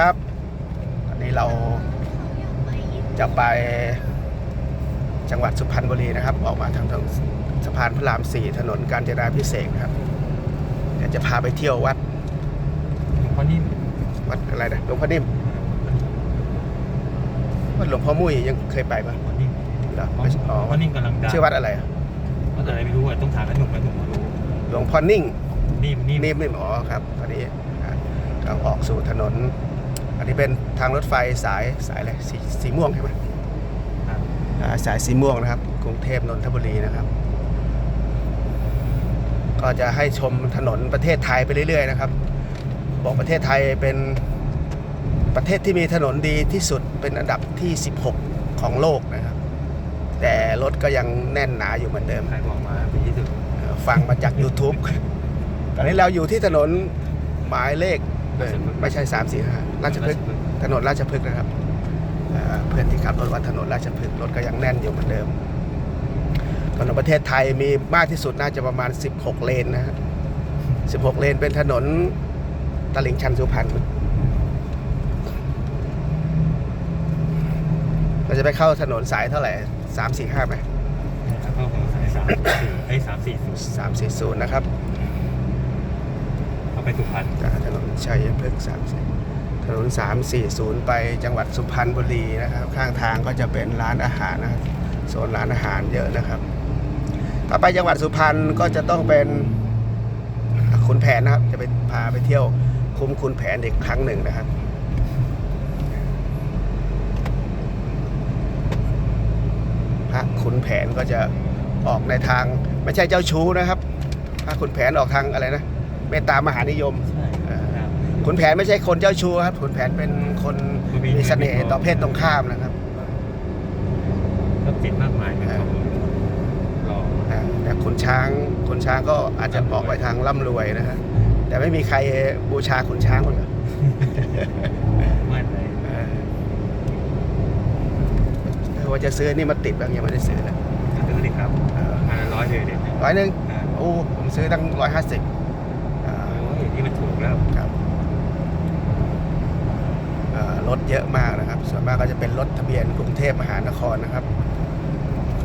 ครับตอนนี้เราจะไปจังหวัดสุพรรณบุรีนะครับ ออกมาทางทางสะพานพระรามสี่ถนนกาญจนาพิเศษกนะครับ เดี๋ยวจะพาไปเที่ยววัดหลวงพ่อนิ่มวัดอะไรนะหลวงพ่อนิ่มวัดหลวงพ่อมุ้ยยังเคยไปปะหลวงพ่อนิ่มเหรอหลวไม่ใช่อ๋องพ่อนิ่มกำลังดังชื่อวัดอะไรอะวัดอะไรไม่รู้อะต้องถามกระหนุ่มกระหนุ่มมารู้หลวงพ่อนิ่งนิ่มนิ่มนิ่มนิ่มอ๋อครับตอนนี้อะเราออกสู่ถนน อันนี้เป็นทางรถไฟสายสายอะไรสีสีม่วงใช่ไหมครับอ่าสายสีม่วงนะครับ กรุงเทพนนทบุรีนะครับ ก็จะให้ชมถนนประเทศไทยไปเรื่อยๆนะครับ บอกประเทศไทยเป็นประเทศที่มีถนนดีที่สุดเป็นอันดับที่ 16 ของโลกนะครับ แต่รถก็ยังแน่นหนาอยู่เหมือนเดิมใครบอกมาเป็นยี่สิบเอ่อฟังมาจาก YouTube ตอนนี้เราอยู่ที่ถนนหมายเลขเอ่อ ไม่ใช่3 4 5ราชพฤกษ์ถนนราชพฤกษ์นะครับเอ่อเพื่อนที่ขับรถว่าถนนราชพฤกษ์รถก็ยังแน่นอยู่เหมือนเดิมถนนประเทศไทยมีมากที่สุดน่าจะประมาณ 16 เลนนะฮะ16 เลนเป็นถนนตลิ่งชันสุพรรณเราจะไปเข้าถนนสายเท่าไหร่3 4 5ไหมแล้วก็ของสายสามสี่ไอ้สามสี่ศูนย์3 4 0นะครับเข้า ไปสุพรรณจากถนนชัยพฤกษ์สามถนนสามสี่ศูนย์ไปจังหวัดสุพรรณบุรีนะครับ ข้างทางก็จะเป็นร้านอาหารนะครับโซนร้านอาหารเยอะนะครับถ้าไปจังหวัดสุพรรณก็จะต้องเป็นขุนแผนนะครับ จะไปพาไปเที่ยวคุ้มขุนแผนอีกครั้งหนึ่งนะครับพระขุนแผนก็จะออกในทางไม่ใช่เจ้าชู้นะครับพระขุนแผนออกทางอะไรนะ มตตามหานิยมใช่ครับ ขุนแผนไม่ใช่คนเจ้าชู้ครับขุนแผนเป็นคนคนมีมีเสน่ห์ต่อเพศตรงข้ามนะครับรถติดมากมายเป็นของหล่ออ่าแต่ขุนช้างขุนช้างก็อาจจะออกไปทางร่ำรวยนะฮะแต่ไม่มีใครบูชาขุนช้างหรอกเหรอมากเลยเออเออว่าจะซื้อนี่มาติดบ้างยังไม่ได้ซื้อเลยซื้อดิครับเอออันละร้อยเลยเด็ดร้อยหนึ่งอ่าโอ้ผมซื้อตั้งร้อยห้าสิบโอ้ยนี่มันถู กแล้วครับเอ่อรถเยอะมากนะครับ ส่วนมากก็จะเป็นรถทะเบียนกรุงเทพมหานครนะครับ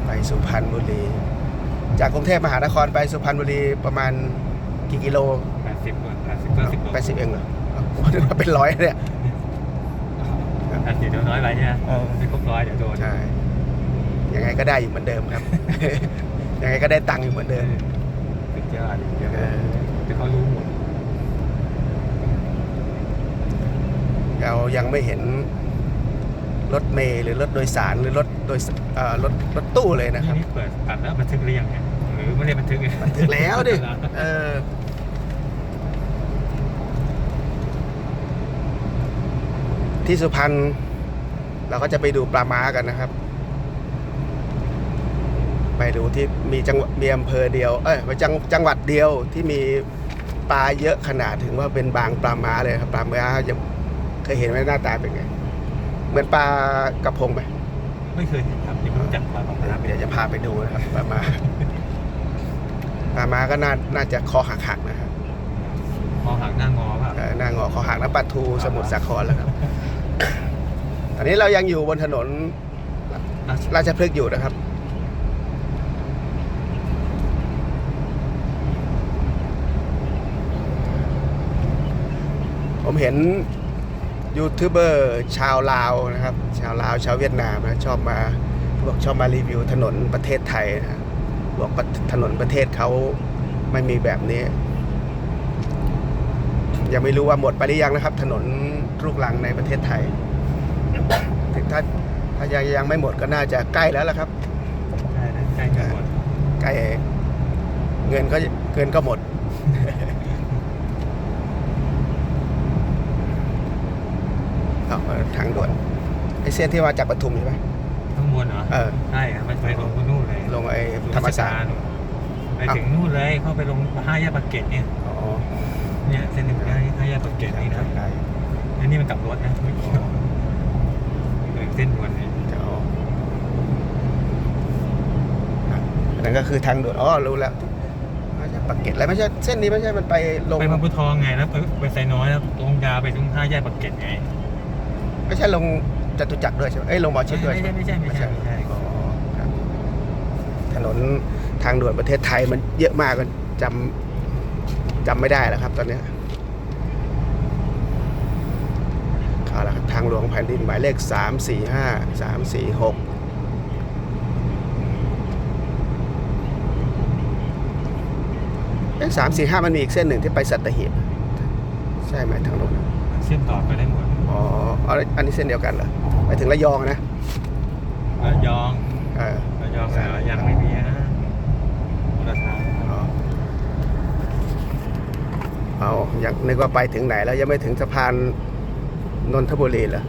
ไปสุพรรณบุรี จากกรุงเทพมหานครไปสุพรรณบุรีประมาณกี่กิโลแปดสิบแปดสิบเก้าสิบแปดสิบเองเหรออ้าวผมนึกว่าเป็นร้อยเนี่ยแปดสิบเดี๋ยวน้อยไปใช่ไหมเออไม่ครบร้อยเดี๋ยวโดนใช่ยังไงก็ได้อยู่เหมือนเดิมครับ ยังไงก็ได้ตังค์อยู่เหมือนเดิมสุดยอดเดี๋ยวเออแต่เขารู้หมด เรายังไม่เห็นรถเมล์หรือรถโดยสารหรือรถโดยสเอ่อรถรถตู้เลยนะครับนี่เปิดอัดแล้วบันทึกหรือยังเนี่ยหรือไม่ได้บันทึกบันทึกแล้วดิเออที่สุพรรณเราก็จะไปดูปลาม้ากันนะครับ ไปดูที่มีจังหวัดมีอำเภอเดียว เอ้ยจังจังหวัดเดียวที่มีปลาเยอะขนาดถึงว่าเป็นบางปลาม้าเลยครับปลาม้าจะเค ยเห็นไหมหน้าตาเป็นไง เหมือนปลากระพงไหมไม่เคยเห็นครับยังไม่รู้จักปลาปลาร้าเดี๋ยวจะพาไปดูนะครับปลาม้าปลาม้าก็น่าน่าจะคอหักหักๆนะครับคอหักหน้างอเปล่าเอ่อหน้างอคอหักน้ำปัดทูสมุทรสาครแล้วครับตอนนี้เรายังอยู่บนถนนราชพฤกษ์อยู่นะครับผมเห็น ยูทูบเบอร์ชาวลาวนะครับ ชาวลาวชาวเวียดนามนะชอบมาบอกชอบมารีวิวถนนประเทศไทยนะบอกว่าถนนประเทศเขาไม่มีแบบนี้ ยังไม่รู้ว่าหมดไปหรือยังนะครับ ถนนลูกลังในประเทศไทยถึงถ้าถ้ายังยังไม่หมดก็น่าจะใกล้แล้วล่ะครับใช่นะใช่กันหมดใกล้เงินก็เงินก็หมด เอาเอา ทางด่วนไอเส้นที่มาจากปทุมใช่ไหมข้างบนเหรอเออใช่ครับมันไปลงนู่นเลยลงไอธรรมศาสตร์ไปถึงนู่นเลยเข้าไปลงห้าแยกปากเกร็ดเนี่ยอ๋อเนี่ยเส้นหนึ่งห้าห้าแยกปากเกร็ดนี่นะไกลอันนี้มันกลับรถนะไม่เกี่ยวเออเส้นด่วนเนี่ยจะออกอะอันนั้นก็คือทางด่วนอ๋อรู้แล้วไม่ใช่ปากเกร็ดอะไรไม่ใช่เส้นนี้ไม่ใช่มันไปลงไปบางบัวทองไงแล้วไปไปไซน้อยแล้วตรงยาวไปตรงห้าแยกปากเกร็ดไงอ ไม่ใช่ลงจตุจักรด้วยใช่ไหมเอ้ยลงหมอชิดด้วยไม่ใช่ไหมใช่ไม่ใช่ไม่ใช่ไม่ใช่อ๋อครับถนนทางด่วนประเทศไทยมันเยอะมากมันจำจำไม่ได้แล้วครับ ตอนเนี้ยเอาละครับทางหลวงแผ่นดินหมายเลขสามสี่ห้าสามสี่หกสามสี่ห้ามันมีอีกเส้นหนึ่งที่ไปสัตหีบใช่ไหมทางลงเชื่อมต่อไปได้หมด อ๋อเอาอันนี้เส้นเดียวกันเหรอไปถึงระยองนะระยองเออระยองเหรอยังไม่มีนะคนละทางอ๋อเอาอยากนึกว่าไปถึงไหนแล้วยังไม่ถึงสะพานนนทบุรีเหรอ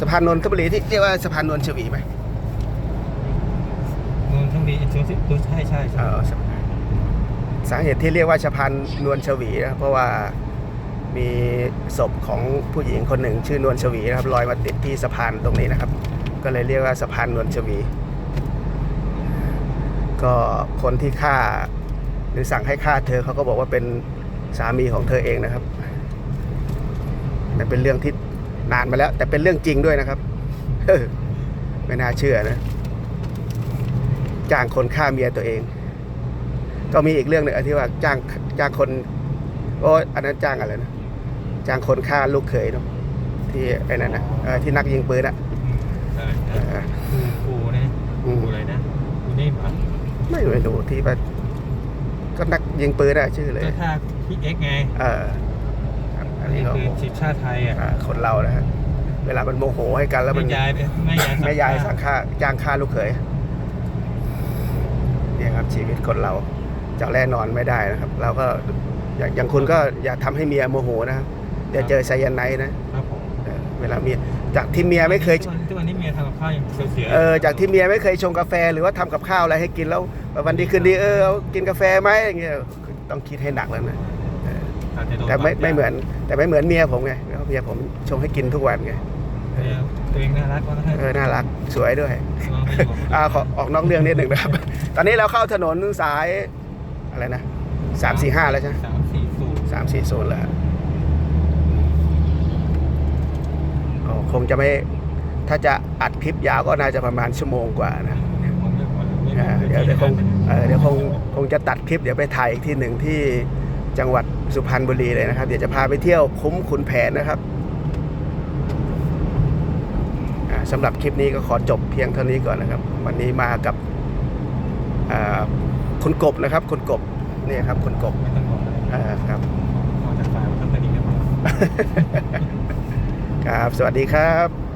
สะพานนนทบุรีที่เรียกว่าสะพานนวลชวีไหมนนทบุรีตัวตัวใช่ใช่เอใช่อสะพานสาเหตุที่เรียกว่าสะพานนวลชวีนะเพราะว่า มีศพของผู้หญิงคนหนึ่ง ชื่อนวลชวีนะครับลอยมาติดที่สะพานตรงนี้นะครับ ก็เลยเรียกว่าสะพานนวลชวี ก็คนที่ฆ่าหรือสั่งให้ฆ่าเธอเขาก็บอกว่าเป็นสามีของเธอเองนะครับนั่เป็นเรื่องที่นานมาแล้ว แต่เป็นเรื่องจริงด้วยนะครับไม่น่าเชื่อนะจ้างคนฆ่าเมียตัวเอง ก็มีอีกเรื่องหนึ่งที่ว่าจ้างจ้างคนโอ้อันนั้นจ้างอะไรนะ จ้างคนฆ่าลูกเขยเนาะที่ไอ้นั่นนะเออที่นักยิงปืนอะใช่เออครูครูนะอืครูมอะไรนะครูนิ่มเหรอไม่ไม่รู้ที่ว่าก็นักยิงปืนอะชื่อเลย ก็ถ้าพี่เอ็กซ์ไงเออครับอันนี่นี้ก็คือทีมชาติไทยอะอ่าคนเรานะฮะเวลามันโมโหให้กันแล้วมันแม่ยายแม่ยายแม่ยายสั่สั่งงฆ่าจ้างฆ่าลูกเขยเนี่ยครับชีวิตคนเราจะแน่นอนไม่ได้นะครับ เราก็อย่างอย่างคุณก็อย่าทำให้เมียโมโหนะครับ เดี๋ยวเจอไซยาไนด์นะครับผมเออเวลาเมียจากที่เมียไม่เคย ทุกวันทุกวันนี้เมียทำกับข้าวยังเสียๆเออจากที่เมียไม่เคยชงกาแฟหรือว่าทำกับข้าวอะไรให้กินแล้ววันดีคืนดีเออเอากินกาแฟไหมอย่างเงี้ยต้องคิดให้หนักแล้วนะอาจจะโดนแต่ไม่บาดไม่เหมือน แต่ไม่เหมือนเมียผมไงแล้วเมียผมชงให้กินทุกวันไงเออตัวเองน่ารักก็ให้เออน่ารักสวยด้วยลองไปอยู่อ่าขอออกนอกเรื่องนิดหนึ่งนะครับ ตอนนี้เราเข้าถนนสายอะไรนะสามสี่ห้าแล้วใช่ไหมสามสี่สูตรสามสี่โซนแล้ว ครับอ๋อคงจะไม่ถ้าจะอัดคลิปยาวก็น่าจะประมาณชั่วโมงกว่านะผมไม่ควรไม่อ่าไม่เดี๋ยวเดี๋ยวคงไม่เออเดี๋ยวคงคงจะตัดคลิปเดี๋ยวไปถ่ายอีกที่หนึ่งที่จังหวัดสุพรรณบุรีเลยนะครับ เดี๋ยวจะพาไปเที่ยวคุ้มขุนแผนนะครับอ่าสำหรับคลิปนี้ก็ขอจบเพียงเท่านี้ก่อนนะครับ วันนี้มากับอ่าคุณกบนะครับคุณกบเนี่ยครับคุณกบไม่ต้องบอกเลยอ่าครับ ครับ สวัสดีครับ